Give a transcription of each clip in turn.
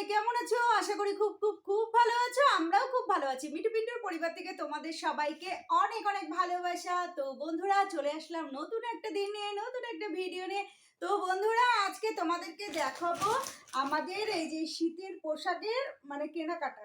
সবাই কেমন আছো? আশা করি খুব খুব খুব ভালো আছো। আমরাও খুব ভালো আছি। মিটু পিন্টুর পরিবার থেকে তোমাদের সবাইকে অনেক অনেক ভালোবাসা। তো বন্ধুরা, চলে আসলাম নতুন একটা দিন নিয়ে, নতুন একটা ভিডিও নিয়ে। তো বন্ধুরা, আজকে তোমাদেরকে দেখাবো আমাদের এই যে শীতের পোশাকের মানে কেনাকাটা।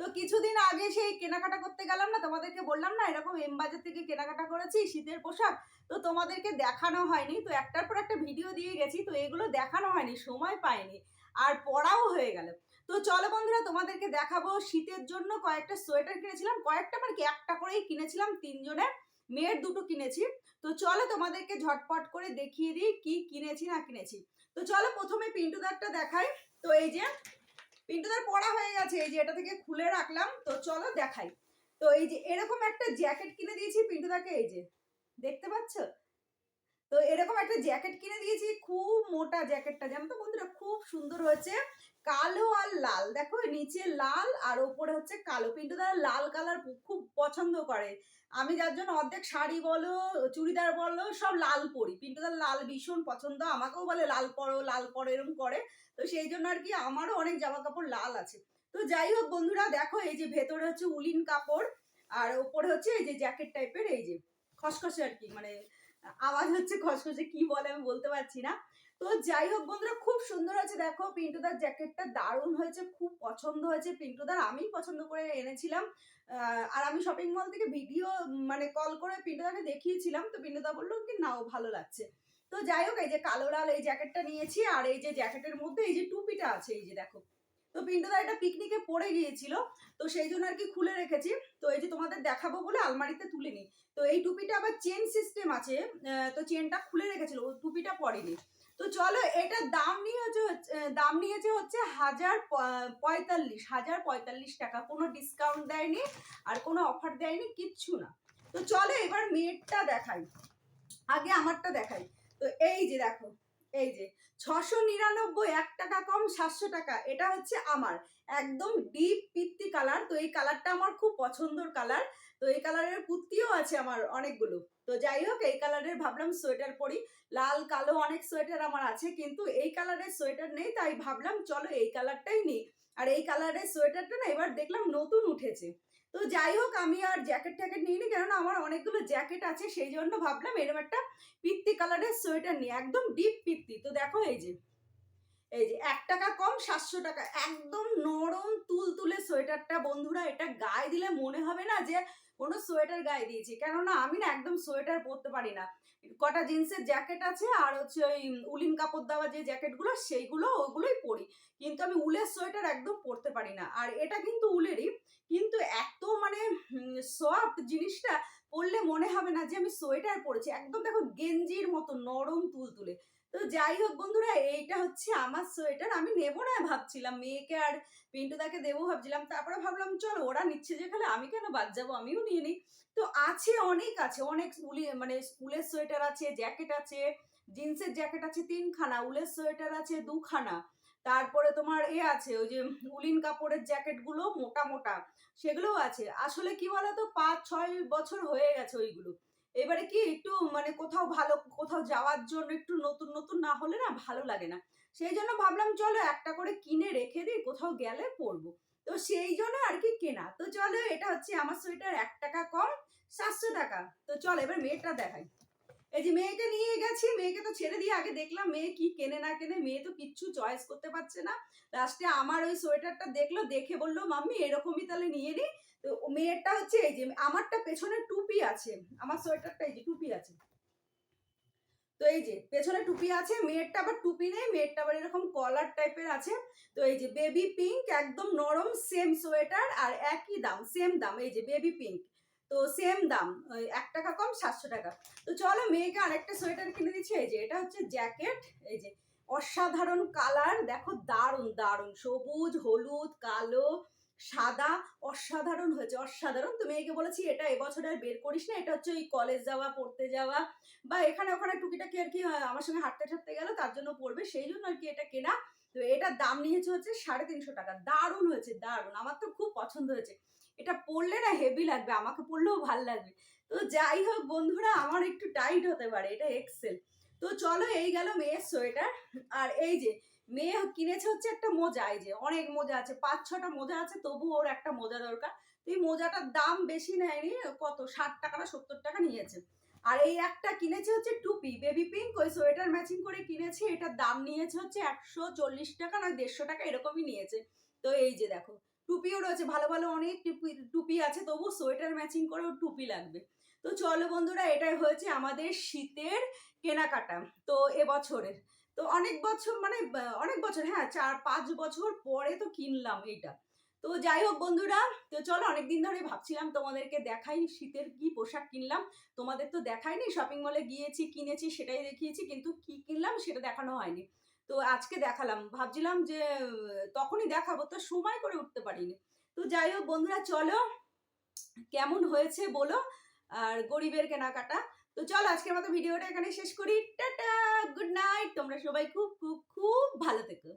তো কিছুদিন আগে সেই কেনাকাটা করতে গেলাম না, তোমাদেরকে বললাম না, এরকম এম বাজার থেকে কেনাকাটা করেছি, শীতের পোশাক, তো তোমাদেরকে দেখানো হয়নি। তো একটার পর একটা ভিডিও দিয়ে গেছি, তো এগুলো দেখানো হয়নি, সময় পাইনি, আর পড়াও হয়ে গেল। তো চলো বন্ধুরা, তোমাদেরকে দেখাবো শীতের জন্য কয়েকটা সোয়েটার কিনেছিলাম, কয়েকটা মানে কি, একটা করেই কিনেছিলাম তিনজনের মেয়ের দুটো কিনেছি। তো চলো তোমাদেরকে ঝটপট করে দেখিয়ে দিই, কি কিনেছি না কিনেছি। তো চলো প্রথমে পিন্টুদারটা দেখাই। তো এই যে পিন্টুদার পড়া হয়ে গেছে, এই যে এটা থেকে খুলে রাখলাম, তো চলো দেখাই। তো এই যে এরকম একটা জ্যাকেট কিনে দিয়েছি, পিন্টুদাকে, এই যে, দেখতে পাচ্ছ? তো এরকম একটা জ্যাকেট কিনে দিয়েছি, খুব মোটা জ্যাকেটটা, জানো তো বন্ধুরা, খুব সুন্দর হয়েছে। কালো আর লাল। দেখো নিচে লাল আর ওপরে হচ্ছে কালো। পিন্টুদার লাল কালার খুব পছন্দ করে। আমি যার জন্য অর্ধেক শাড়ি বলো, চুড়িদার বলো, সব লাল পরি। পিন্টুদার লাল ভীষণ পছন্দ। আমাকেও বলে, লাল পরো লাল পরো এরকম করে। তো সেই জন্য আর কি আমারও অনেক জামা কাপড় লাল আছে। তো যাই হোক বন্ধুরা, দেখো এই যে ভেতরে হচ্ছে উলিন কাপড় আর ওপরে হচ্ছে এই যে জ্যাকেট টাইপের, এই যে খসখসে আর কি। মানে আওয়াজ হচ্ছে খসখসে, কি বলে আমি বলতে পারছি না। তো যাই হোক বন্ধুরা, খুব সুন্দর হয়েছে। দেখো, পিন্টুদার জ্যাকেটটা দারুণ হয়েছে, খুব পছন্দ হয়েছে। পিন্টুদার আমি পছন্দ করে এনেছিলাম। আর আমি শপিং মল থেকে ভিডিও মানে কল করে পিন্টুদাকে দেখিয়েছিলাম। তো পিন্টুদা বলল কি নাও ভালো লাগছে। তো যাই হোক, এই যে কালো লাল এই জ্যাকেটটা নিয়েছি, আর এই যে জ্যাকেটের মধ্যে এই যে টুপিটা আছে, এই যে দেখো। তো পিন্টুদা এটা পিকনিকে পড়ে গিয়েছিল, তো সেই জন্য আর কি খুলে রেখেছি। তো এই যে তোমাদের দেখাবো বলে আলমারিতে তুলে নি তো এই টুপিটা আবার চেন সিস্টেম আছে তো চেনটা খুলে রেখেছিল টুপিটা পরেনি। তো চলো এটা দাম নিয়ে হচ্ছে দাম নিয়েছে হচ্ছে হাজার পঁয়তাল্লিশ হাজার পঁয়তাল্লিশ টাকা। কোনো ডিসকাউন্ট দেয়নি আর কোনো অফার দেয়নি, কিচ্ছু না। তো চলো এবার মেয়েরটা দেখাই। আগে আমারটা দেখাই। তো এই যে দেখো এই যে, ছশো নিরানব্বই এক টাকা কম সাতশো টাকা, এটা হচ্ছে আমার। একদম ডিপ পিত্তি কালার তো এই কালারটা আমার খুব পছন্দর কালার তো এই কালারের কুর্তিও আছে আমার অনেকগুলো। তো যাই হোক, এই কালারের ভাবলাম সোয়েটার পরি। লাল, কালো অনেক সোয়েটার আমার আছে, কিন্তু এই কালারের সোয়েটার নেই, তাই ভাবলাম চলো এই কালারটাই নিই। আর এই কালারের সোয়েটারটা না এবার দেখলাম নতুন উঠেছে। তো যাই হোক, আমি আর জ্যাকেট ট্যাকেট নিইনি, কেননা আমার অনেকগুলো জ্যাকেট আছে, সেই জন্য ভাবলাম এরকম একটা পিত্তি কালারের সোয়েটার নিই। একদম ডিপ পিত্তি এই যে এই যে এক টাকা কম, সাতশো টাকা। একদম নরম তুল তুলে সোয়েটারটা। বন্ধুরা, এটা গায়ে দিলে মনে হবে না যে কোনো সোয়েটার গায়ে দিয়েছি। কেননা, আমি না একদম সোয়েটার পরতে পারি না। কটা জিন্সের জ্যাকেট আছে আর হচ্ছে ওই উলিন কাপড় দেওয়া যে জ্যাকেটগুলো, সেইগুলো ওগুলোই পরি। কিন্তু আমি উলের সোয়েটার একদম পরতে পারি না। আর এটা কিন্তু উলেরই। কিন্তু এত মানে সফট জিনিসটা পরলে মনে হবে না যে আমি সোয়েটার পরেছি। একদম দেখো গেঞ্জির মতো নরম তুলতুলে। তো যাই হোক বন্ধুরা, এইটা হচ্ছে আমার সোয়েটার। আমি নেব না, ভাবছিলাম মেয়েকে আর পিন্টুদাকে দেবো ভাবছিলাম। তারপরে ভাবলাম, চলো ওরা নিচ্ছে যেখানে আমি কেন বাদ যাব? আমিও নিয়ে নিই। তো আছে, অনেক আছে, অনেক উলি মানে স্কুলের সোয়েটার আছে, জ্যাকেট আছে, জিন্সের জ্যাকেট আছে তিনখানা, উলের সোয়েটার আছে দুখানা। তারপরে তোমার এ আছে, ওই যে উলিন কাপড়ের জ্যাকেটগুলো মোটা মোটা, সেগুলোও আছে। আসলে কি বলতো, পাঁচ, ছয় বছর হয়ে গেছে ওইগুলো। এবারে কি একটু মানে কোথাও ভালো, কোথাও যাওয়ার জন্য একটু নতুন নতুন না হলে না ভালো লাগে না। সেই জন্য ভাবলাম চলো একটা করে কিনে রেখে দিই, কোথাও গেলে পরবো। তো সেই জন্য আর কি কেনা। তো চলো এটা হচ্ছে আমার সোয়েটার এক টাকা কম, সাতশো টাকা। তো চলো এবার মেয়েটা দেখাই। এই যে মেয়েকে নিয়ে গেছি, মেয়েকে তো ছেড়ে দিয়ে আগে দেখলাম মেয়ে কি কেনে না কেনে, মেয়ে তো কিচ্ছু চয়েস করতে পারছে না। লাস্টে আমার ওই সোয়েটারটা দেখল, দেখে বলল, মাম্মি, এরকমই তাহলে নিয়ে নি। তো মেয়েরটা হচ্ছে এই যে, আমারটা পেছনে টুপি আছে, আমার সোয়েটারটা এই যে টুপি আছে। তো এই যে, পেছনে টুপি আছে, মেয়েরটা আবার টুপি নেই, মেয়েরটা আবার এরকম কলার টাইপের আছে। তো এই যে বেবি পিঙ্ক একদম নরম সেম সোয়েটার আর একই দাম সেম দাম, এই যে বেবি পিঙ্ক তো সেম দাম এক টাকা কম, সাতশো টাকা। তো চলো মেয়েকে আরেকটা সোয়েটার কিনে দিচ্ছি, এই যে, এটা হচ্ছে জ্যাকেট এই যে অসাধারণ কালার দেখো দারুণ দারুণ, সবুজ, হলুদ, কালো সাদা অসাধারণ হয়েছে, অসাধারণ। তো মেয়েকে বলেছি, এটা এবছর আর বের করিস না, এটা হচ্ছে ওই কলেজ যাওয়া, পড়তে যাওয়া বা এখানে ওখানে টুকিটাকি আর কি আমার সঙ্গে হাঁটতে হাঁটতে গেল, তার জন্য পড়বে, সেই জন্য আর কি এটা কেনা। তো এটার দাম নিয়েছে হচ্ছে সাড়ে তিনশো টাকা। দারুণ হয়েছে, দারুণ। আমার তো খুব পছন্দ হয়েছে। এটা পড়লে না হেভি লাগবে, আমাকে পড়লেও ভালো লাগবে। তো যাই হোক বন্ধুরা, আমার একটু টাইট হতে পারে, এটা এক্সেল তো চলো, এই গেল মেয়ের সোয়েটার আর এই যে মেয়ে কিনেছে হচ্ছে একটা মোজা, এই যে অনেক মোজা আছে, পাঁচ ছটা মোজা আছে তবু ওর একটা মোজা দরকার। এই মোজাটার দাম বেশি নেয়নি, কত, ষাট টাকা না সত্তর টাকা নিয়েছে। আর এই একটা কিনেছে হচ্ছে টুপি, বেবি পিঙ্ক, ওই সোয়েটার ম্যাচিং করে কিনেছি, এটার দাম নিয়েছে হচ্ছে একশো চল্লিশ টাকা নয় দেড়শো টাকা এরকমই নিয়েছে। তো এই যে দেখো, টুপিও রয়েছে, ভালো ভালো অনেক টুপি টুপি আছে তবু সোয়েটার ম্যাচিং করেও টুপি লাগবে। তো চলো বন্ধুরা, এটাই হয়েছে আমাদের শীতের কেনাকাটা। তো এবছরের তো অনেক বছর মানে অনেক বছর হ্যাঁ চার, পাঁচ বছর পরে তো কিনলাম এটা। তো যাই হোক বন্ধুরা, তো চলো অনেকদিন ধরে ভাবছিলাম তোমাদেরকে দেখাই শীতের কি পোশাক কিনলাম। তোমাদের তো দেখাইনি শপিং মলে গিয়েছি, কিনেছি, সেটাই দেখিয়েছি, কিন্তু কি কিনলাম সেটা দেখানো হয়নি। তো আজকে দেখালাম, ভাবছিলাম যে, তখনই দেখাবো, তো সময় করে উঠতে পারিনি। তো যাই হোক বন্ধুরা, চলো, কেমন হয়েছে বলো, আর গরিবের কেনাকাটা। তো চলো আজকের মতো ভিডিওটা এখানে শেষ করি। টাটা! Good night! তোমরা সবাই খুব খুব খুব ভালো থেকো।